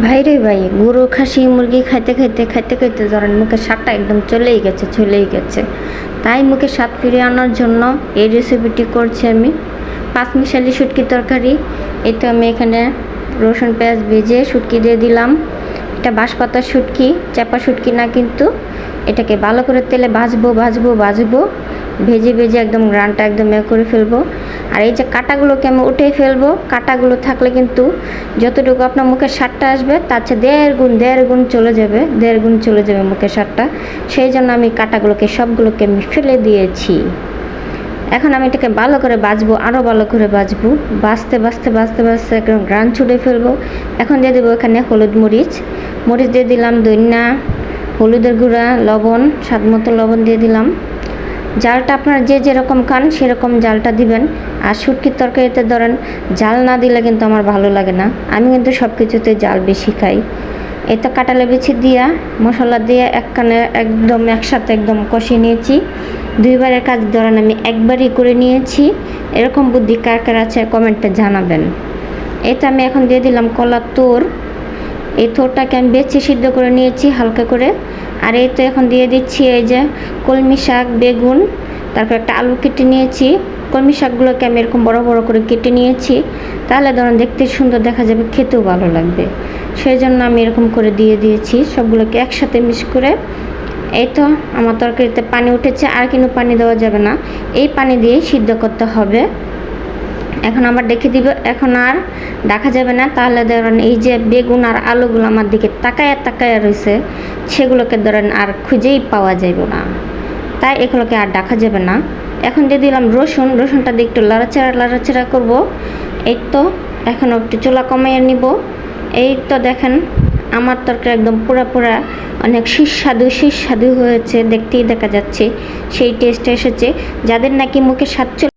ভাই রে ভাই, গরু, খাসি, মুরগি খাইতে খাইতে খাইতে খাইতে ধরেন মুখের স্বাদটা একদম চলেই গেছে চলেই গেছে। তাই মুখে স্বাদ ফিরিয়ে আনার জন্য এই রেসিপিটি করছি আমি। পাঁচ মিশালি শুটকি তরকারি, এই তো আমি এখানে রসুন, পেঁয়াজ ভেজে শুটকি দিয়ে দিলাম। এটা বাঁশপাতা শুটকি, চাপা শুটকি না কিন্তু, এটাকে ভালো করে তেলে ভাজবো ভাজবো ভাজবো। ভেজে ভেজে একদম গ্রানটা একদম এ করে ফেলব। আর এই যে কাটাগুলোকে আমি উঠে ফেলব, কাটাগুলো থাকলে কিন্তু যতটুকু আপনার মুখের স্বাদটা আসবে, তার চেয়ে দেড় গুণ দেড় গুণ চলে যাবে, দেড় গুণ চলে যাবে মুখের স্বাদটা। সেই জন্য আমি কাটাগুলোকে, সবগুলোকে আমি ফেলে দিয়েছি। এখন আমি এটাকে ভালো করে বাজবো আরও ভালো করে বাজবো। বাজতে বাজতে বাজতে বাজতে একদম গ্রান ছুটে ফেলব। এখন দিয়ে দেবো এখানে হলুদ মরিচ। মরিচ দিয়ে দিলাম দইনা হলুদের গুঁড়া, লবণ, স্বাদ মতো লবণ দিয়ে দিলাম। জালটা আপনারা যে যেরকম খান, সেরকম জালটা দিবেন। আর শুটকির তরকারিতে ধরেন, জাল না দিলে কিন্তু আমার ভালো লাগে না। আমি কিন্তু সব কিছুতে জাল বেশি খাই। এই তো কাটালে বিছি দিয়া, মশলা দিয়ে একখানে একদম একসাথে একদম কষিয়ে নিয়েছি। দুইবারের কাজ ধরেন আমি একবারই করে নিয়েছি। এরকম বুদ্ধি কার কার আছে কমেন্টে জানাবেন। তো আমি এখন দিয়ে দিলাম কলা তোর। এই থোরটাকে আমি বেছে সিদ্ধ করে নিয়েছি, হালকা করে। আর এই তো এখন দিয়ে দিচ্ছি এই যে কলমি শাক, বেগুন, তারপর একটা আলু কেটে নিয়েছি। কলমি শাকগুলোকে আমি এরকম বড় বড় করে কেটে নিয়েছি। তাহলে ধরুন দেখতে সুন্দর দেখা যাবে, খেতেও ভালো লাগবে। সেই জন্য আমি এরকম করে দিয়ে দিয়েছি, সবগুলোকে একসাথে মিশ করে। এই তো আমার তরকারিতে পানি উঠেছে, আর কিন্তু পানি দেওয়া যাবে না। এই পানি দিয়েই সিদ্ধ করতে হবে। এখন আবার ডেকে দিব, এখন আর দেখা যাবে না। তাহলে ধরেন এই যে বেগুন আর আলুগুলো আমার দিকে তাকায়া তাকায়া রয়েছে, সেগুলোকে ধরেন আর খুঁজেই পাওয়া যাবে না। তাই এগুলোকে আর দেখা যাবে না। এখন দিয়ে দিলাম রসুন, রসুনটা দিয়ে একটু লাড়াচাড়া লাড়াচাড়া করব। এই তো এখন একটু চুলা কমাইয়ে নিব। এই তো দেখেন, আমার তরকারি একদম পুরা পুরা অনেক সুস্বাদু সুস্বাদু হয়েছে। দেখতেই দেখা যাচ্ছে, সেই টেস্ট এসেছে। যাদের নাকি মুখে স্বাদ চলে